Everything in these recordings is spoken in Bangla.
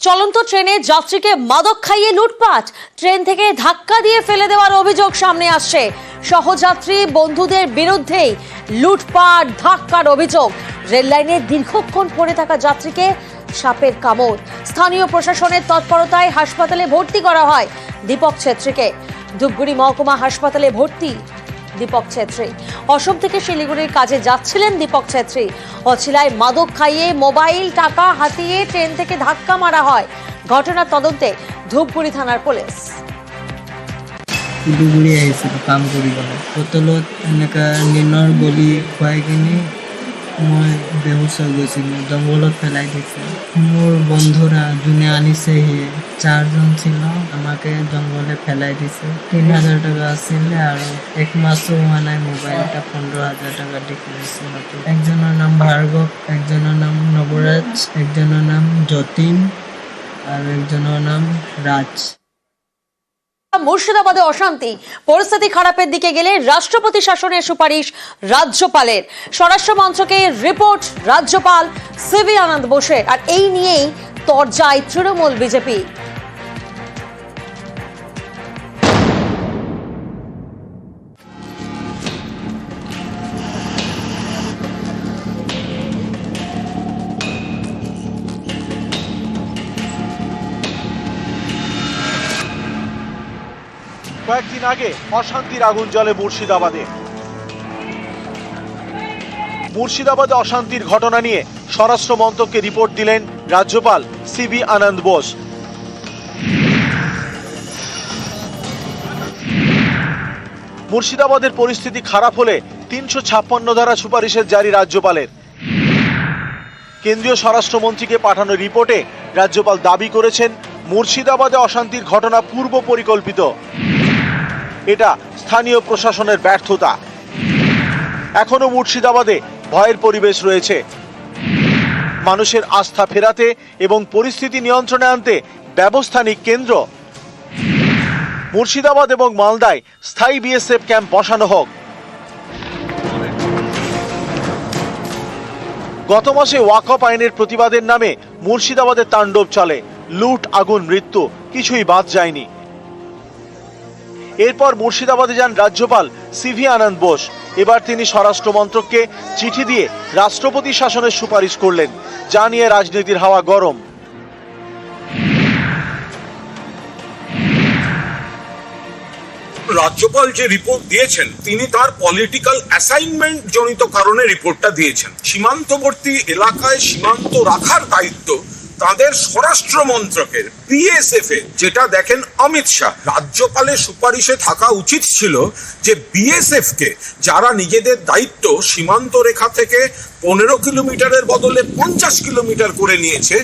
চলন্ত ট্রেনে যাত্রীকে মাদক খাইয়ে লুটপাট। ট্রেন থেকে ধাক্কা দিয়ে ফেলে দেওয়ার অভিযোগ সামনে আসছে। সহযাত্রী বন্ধুদের বিরুদ্ধেই লুটপাট, ধাক্কার অভিযোগ। রেল লাইনে দীর্ঘক্ষণ পড়ে থাকা যাত্রীকে সাপের কামড়। স্থানীয় প্রশাসনের তৎপরতায় হাসপাতালে ভর্তি করা হয় দীপক ছেত্রীকে। ধূপগুড়ি মহকুমা হাসপাতালে ভর্তি। দীপক ছেত্রী। অসম থেকে শিলিগুড়ির কাজে যাচ্ছিলেন দীপক ছেত্রী। অছিলায় মাদক খাইয়ে মোবাইল, টাকা হাতিয়ে ট্রেন থেকে ধাক্কা মারা হয়। ঘটনার তদন্তে ধূপগুড়ি থানার পুলিশ। শিলিগুড়ি আহিছিলোঁ কাম কৰিবলৈ হোটেলত এনেকৈ নিনৰ গলি খুৱাই কিনি মই বেহুচ হৈ গৈছিলোঁ, জংঘলত পেলাই দিছে। মোৰ বন্ধুরা যোনে আনিছে সি চারজন ছিল, আমাকে জঙ্গলে ফেলাই দিছে। তিন হাজার টাকা আছিলে আৰু এক মাসও হোৱা নাই মোবাইলটা পোন্ধৰ হাজাৰ টকা নতুন। একজনৰ নাম ভাৰ্গৱ, একজনৰ নাম নৱৰাজ, একজনৰ নাম যতীন, আৰু একজনৰ নাম রাজ মুর্শিদাবাদে অশান্তি। পরিস্থিতি খারাপের দিকে গেলে রাষ্ট্রপতি শাসনের সুপারিশ রাজ্যপালের। স্বরাষ্ট্র মন্ত্রকে রিপোর্ট রাজ্যপাল সিভি আনন্দ বোসের। আর এই নিয়েই তরজায় তৃণমূল বিজেপি। কয়েকদিন আগে অশান্তির আগুন জ্বলে মুর্শিদাবাদে। মুর্শিদাবাদে অশান্তির ঘটনা নিয়ে স্বরাষ্ট্র মন্ত্রককে রিপোর্ট দিলেন রাজ্যপাল সিবি আনন্দ বোস। মুর্শিদাবাদের পরিস্থিতি খারাপ হলে তিনশো ছাপ্পান্ন ধারা সুপারিশের জারি রাজ্যপালের। কেন্দ্রীয় স্বরাষ্ট্রমন্ত্রীকে পাঠানো রিপোর্টে রাজ্যপাল দাবি করেছেন, মুর্শিদাবাদে অশান্তির ঘটনা পূর্ব পরিকল্পিত। এটা স্থানীয় প্রশাসনের ব্যর্থতা। এখনও মুর্শিদাবাদে ভয়ের পরিবেশ রয়েছে। মানুষের আস্থা ফেরাতে এবং পরিস্থিতি নিয়ন্ত্রণে আনতে ব্যবস্থা নিক কেন্দ্র। মুর্শিদাবাদ এবং মালদায় স্থায়ী বিএসএফ ক্যাম্প বসানো হোক। গত মাসে ওয়াকফ আইনের প্রতিবাদের নামে মুর্শিদাবাদের তাণ্ডব চলে। লুট, আগুন, মৃত্যু, কিছুই বাদ যায়নি। এরপর মুর্শিদাবাদে যান রাজ্যপাল সিভি আনন্দ বোস। এবার তিনি স্বরাষ্ট্র মন্ত্রককে চিঠি দিয়ে রাষ্ট্রপতি শাসনের সুপারিশ করলেন, যা নিয়ে রাজনীতির হাওয়া গরম। রাজ্যপাল যে রিপোর্ট দিয়েছেন, তিনি তার পলিটিক্যাল অ্যাসাইনমেন্ট জনিত কারণে রিপোর্টটা দিয়েছেন। সীমান্তবর্তী এলাকায় সীমান্ত রাখার দায়িত্ব তাদের স্বরাষ্ট্র মন্ত্রকের বিএসএফ এর, যেটা দেখেন অমিত শাহ, রাজ্যপালের সুপারিশে থাকা উচিত ছিল যে বিএসএফ কে, যারা নিজেদের দায়িত্ব সীমান্ত রেখা থেকে পনেরো কিলোমিটারের বদলে পঞ্চাশ কিলোমিটার করে নিয়েছে,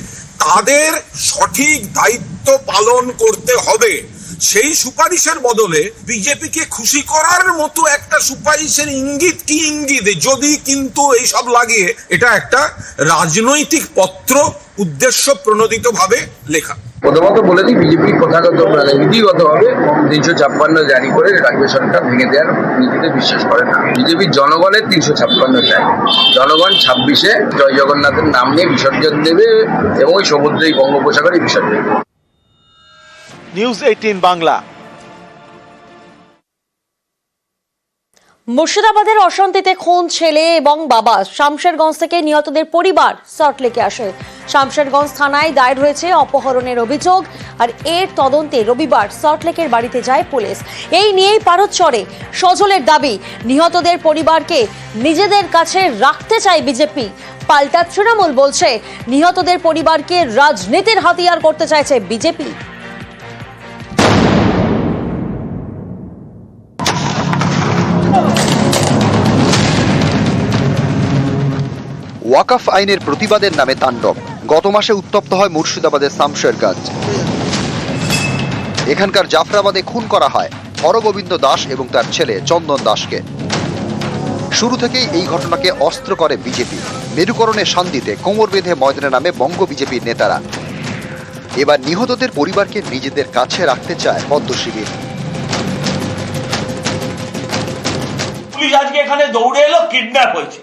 তাদের সঠিক দায়িত্ব পালন করতে হবে। সেই সুপারিশের বদলে বিজেপিকে খুশি করার মতো একটা সুপারিশের ইঙ্গিত কি ইঙ্গিত? যদি কিন্তু এইসব লাগিয়ে এটা একটা রাজনৈতিক পত্র উদ্দেশ্য প্রণোদিত ভাবে লেখা। প্রথমত বলে দিই বিজেপি প্রথাগত নীতিগতভাবে তিনশো ছাপ্পান্ন জারি করে রাজ্য ভেঙে দেওয়ার নীতিতে বিশ্বাস করে না। বিজেপি জনগণের তিনশো ছাপ্পান্ন চাই জনগণ ছাব্বিশে জয় জগন্নাথের নাম নিয়ে বিসর্জন দেবে এবং সমুদ্রে এই বঙ্গোপসাগরে বিসর্জন দেবে। নিউজ এইটিন বাংলা মুর্শিদাবাদের অশান্তিতে খুন ছেলে এবং বাবা শামশেরগঞ্জ থেকে নিহতদের পরিবার সল্টলেকে আসে। শামশেরগঞ্জ থানায় দায়ের হয়েছে অপহরণের অভিযোগ আর এর তদন্তে রবিবার সল্টলেকের বাড়িতে যায় পুলিশ। এই নিয়েই পারদ চড়ে। সজলের দাবি, নিহতদের পরিবারকে নিজেদের কাছে রাখতে চায় বিজেপি। পাল্টা তৃণমূল বলছে, নিহতদের পরিবারকে রাজনীতির হাতিয়ার করতে চাইছে বিজেপি। ওয়াকাফ আইনের প্রতিবাদের নামে তাণ্ডব। গত মাসে উত্তপ্ত হয় মুর্শিদাবাদের শামশেরগঞ্জ এখানকার জাফরাবাদে খুন করা হয় হরগোবিন্দ দাস এবং তার ছেলে চন্দন দাসকে। শুরু থেকেই এই ঘটনাকে অস্ত্র করে বিজেপি। মেরুকরণে শান্তিতে কোমর বেঁধে ময়দানে নামে বঙ্গ বিজেপির নেতারা। এবার নিহতদের পরিবারকে নিজেদের কাছে রাখতে চায় পদ্ম শিবির। পুলিশ আজকে এখানে দৌড়ে এলো, কিডন্যাপ হয়েছে।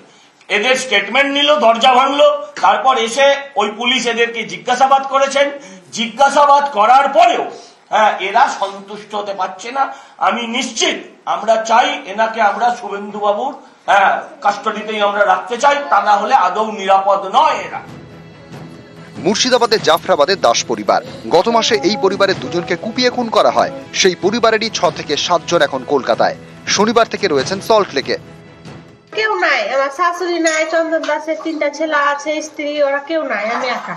এদের স্টেটমেন্ট নিল, দরজা ভাঙলো, তারপর এসে ওই পুলিশ এদেরকে জিজ্ঞাসাবাদ করেছেন। জিজ্ঞাসাবাদ করার পরেও হ্যাঁ এরা সন্তুষ্ট হতে পারছে না। আমি নিশ্চিত আমরা চাই এনাকে আমরা শুভেন্দু বাবুর হ্যাঁ কাস্টডিতেই আমরা রাখতে চাই, তা না হলে আদৌ নিরাপদ নয় এরা। মুর্শিদাবাদের জাফরাবাদের দাস পরিবার। গত মাসে এই পরিবারের দুজনকে কুপিয়ে খুন করা হয়। সেই পরিবারেরই ছ থেকে সাতজন এখন কলকাতায়। শনিবার থেকে রয়েছেন সল্ট লেকে কেউ নাই আমার শাশুড়ি নাই চন্দন দাসের তিনটা ছেলে আছে স্ত্রী ওরা কেউ নাই আমি একা।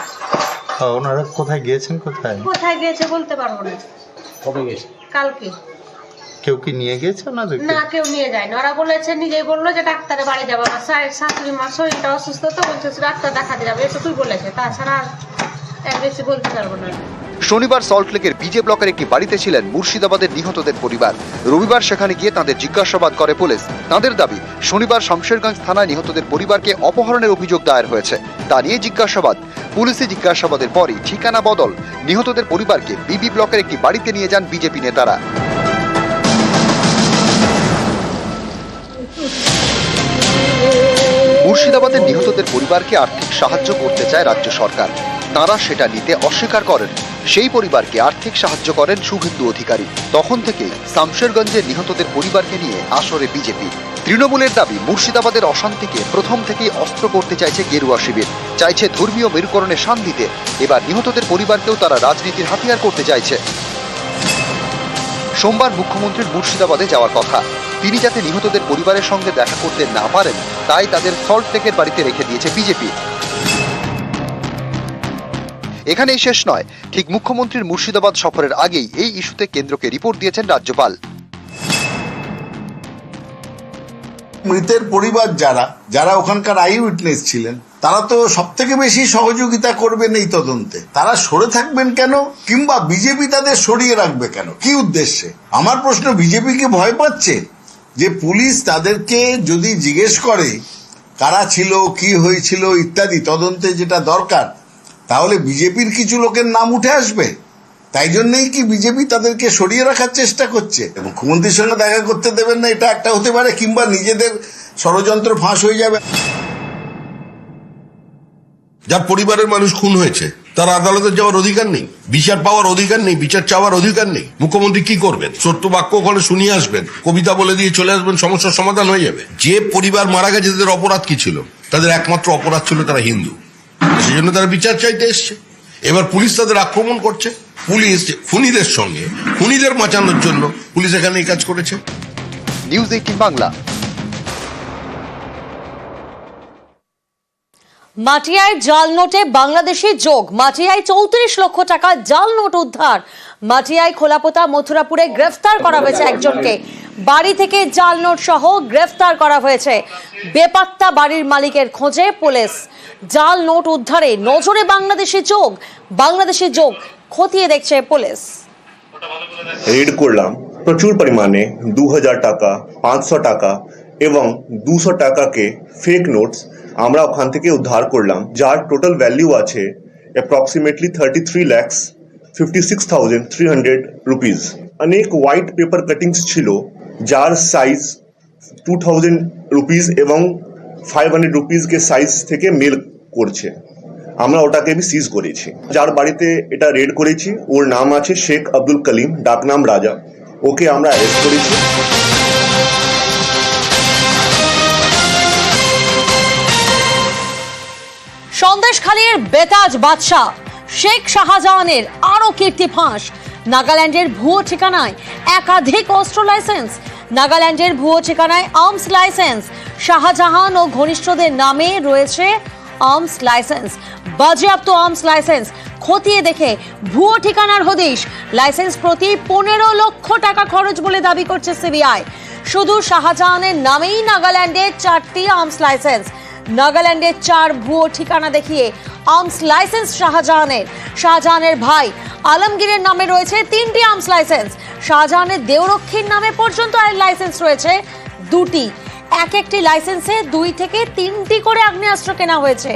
ওনারা কোথায় গিয়েছেন কোথায়? কোথায় গিয়েছে বলতে পারব না। কবে গেছে কালকে। কেউ কি নিয়ে গিয়েছে ওনাদেরকে? না কেউ নিয়ে যায়নি। ওরা বলেছে নিজেই বলল যে ডাক্তারে বাড়ি যাব। আমার শাশুড়ি মা শরীরটা অসুস্থ তো বলছে ডাক্তার দেখাতে যাবে। এটুকুই বলেছে। তাছাড়া আর বেশি বলতে পারব না। শনিবার সল্টলেকের বিজে ব্লকের একটি বাড়িতে ছিলেন মুর্শিদাবাদের নিহতদের পরিবার। রবিবার সেখানে গিয়ে তাদের জিজ্ঞাসাবাদ করে পুলিশ। তাদের দাবি, শনিবার শামশেরগঞ্জ থানায় নিহতদের পরিবারকে অপহরণের অভিযোগ দায়ের হয়েছে। তা নিয়ে জিজ্ঞাসাবাদ। পুলিশে জিজ্ঞাসাবাদের পরই ঠিকানা বদল। নিহতদের পরিবারকে বিবি ব্লকের একটি বাড়িতে নিয়ে যান বিজেপি নেতারা। মুর্শিদাবাদের নিহতদের পরিবারকে আর্থিক সাহায্য করতে চায় রাজ্য সরকার। তারা সেটা নিতে অস্বীকার করেন। সেই পরিবারকে আর্থিক সাহায্য করেন শুভেন্দু অধিকারী। তখন থেকেই শামশেরগঞ্জের নিহতদের পরিবারকে নিয়ে আসরে বিজেপি। তৃণমূলের দাবি, মুর্শিদাবাদের অশান্তিকে প্রথম থেকেই অস্ত্র করতে চাইছে গেরুয়া শিবির। চাইছে ধর্মীয় মেরুকরণে শান দিতে। এবার নিহতদের পরিবারকেও তারা রাজনীতির হাতিয়ার করতে চাইছে। সোমবার মুখ্যমন্ত্রীর মুর্শিদাবাদে যাওয়ার কথা। তিনি যাতে নিহতদের পরিবারের সঙ্গে দেখা করতে না পারেন, তাই তাদের সল্ট লেকের বাড়িতে রেখে দিয়েছে বিজেপি। এখানেই শেষ নয়। ঠিক মুখ্যমন্ত্রীর মুর্শিদাবাদ সফরের আগেই এই ইস্যুতে কেন্দ্রকে রিপোর্ট দিয়েছেন রাজ্যপাল। মৃতের পরিবার যারা যারা ওখানকার আই উইটনেস ছিলেন, তারা তো সব থেকে বেশি সহযোগিতা করবেন এই তদন্তে। তারা সরে থাকবেন কেন? কিংবা বিজেপি তাদের সরিয়ে রাখবে কেন? কি উদ্দেশ্যে? আমার প্রশ্ন, বিজেপি কি ভয় পাচ্ছে? যে পুলিশ তাদেরকে যদি জিজ্ঞেস করে, কারা ছিল, কি হয়েছিল ইত্যাদি, তদন্তে যেটা দরকার তাহলে বিজেপির কিছু লোকের নাম উঠে আসবে। তাই জন্যই কি বিজেপি তাদেরকে সরিয়ে রাখার চেষ্টা করছে? মুখ্যমন্ত্রীর সঙ্গে দেখা করতে দেবেন না, এটা একটা হতে পারে, কিংবা নিজেদের ষড়যন্ত্র ফাঁস হয়ে যাবে। যার পরিবারের মানুষ খুন হয়েছে, তার আদালতে যাওয়ার অধিকার নেই, বিচার পাওয়ার অধিকার নেই, বিচার চাওয়ার অধিকার নেই। মুখ্যমন্ত্রী কি করবেন? সত্য বাক্য ওখানে শুনিয়ে আসবেন, কবিতা বলে দিয়ে চলে আসবেন, সমস্যার সমাধান হয়ে যাবে। যে পরিবার মারা গেছে, তাদের অপরাধ কি ছিল? তাদের একমাত্র অপরাধ ছিল তারা হিন্দু। সেই জন্য তারা বিচার চাইতে এসছে। এবার পুলিশ তাদের আক্রমণ করছে। পুলিশ খুনিদের সঙ্গে খুনিদের বাঁচানোর জন্য পুলিশ এখানে এই কাজ করেছে। News eighteen Bangla. মাটিয়ায় জাল নোটে বাংলাদেশি যোগ। মাটিয়ায় চৌত্রিশ লক্ষ টাকা জাল নোট উদ্ধার। মাটিয়ায় খোলাপোতা মথুরাপুরে গ্রেফতার করা হয়েছে একজনকে। বাড়ি থেকে জাল নোট সহ গ্রেফতার করা হয়েছে। বেপাত্তা বাড়ির মালিকের খোঁজে পুলিশ। জাল নোট উদ্ধারে নজরে বাংলাদেশি যোগ বাংলাদেশি যোগ খতিয়ে দেখছে পুলিশ। রেড করলাম, প্রচুর পরিমাণে দু হাজার টাকা, পাঁচশো টাকা এবং দুশো টাকাকে ফেক নোটস আমরা ওখান থেকে উদ্ধার করলাম, যার টোটাল ভ্যালিউ আছে approximately thirty three lakhs fifty six thousand three hundred rupees অনেক হোয়াইট পেপার কাটিংস ছিল যার সাইজ টু থাউজেন্ড রুপিস এবং ফাইভ হান্ড্রেড রুপিসকে সাইজ থেকে মেল করছে। আমরা ওটাকে আমি সিজ করেছি। যার বাড়িতে এটা রেড করেছি, ওর নাম আছে শেখ আব্দুল কলিম ডাকনাম রাজা। ওকে আমরা অ্যারেস্ট করেছি। সন্দেশখালীর বেতাজ বাদশাহ শেখ শাহজাহানের আরও কীর্তি ফাঁস। নাগাল্যান্ডের ভুয়ো ঠিকানায় একাধিক অস্ত্র লাইসেন্স, নাগাল্যান্ডের ভুয়ো ঠিকানায় আর্মস লাইসেন্স, শাহজাহান ও ঘনিষ্ঠদের নামে রয়েছে আর্মস লাইসেন্স। বাজেয়াপ্ত আর্মস লাইসেন্স খতিয়ে দেখে ভুয়ো ঠিকানার হদিশ, লাইসেন্স প্রতি পনেরো লক্ষ টাকা খরচ বলে দাবি করছে সিবিআই। শুধু শাহজাহানের নামেই নাগাল্যান্ডের চারটি আর্মস লাইসেন্স নাগাল্যান্ডের চার ভুয়ো ঠিকানা দেখিয়ে আর্মস লাইসেন্স শাহজাহানের। শাহজাহানের ভাই আলমগীরের নামে রয়েছে তিনটি আর্মস লাইসেন্স শাহজাহানের দেওরক্ষীর নামে পর্যন্ত লাইসেন্স রয়েছে দুটি। এক একটি লাইসেন্সে দুই থেকে তিনটি করে আগ্নেয়াস্ত্র কেনা হয়েছে।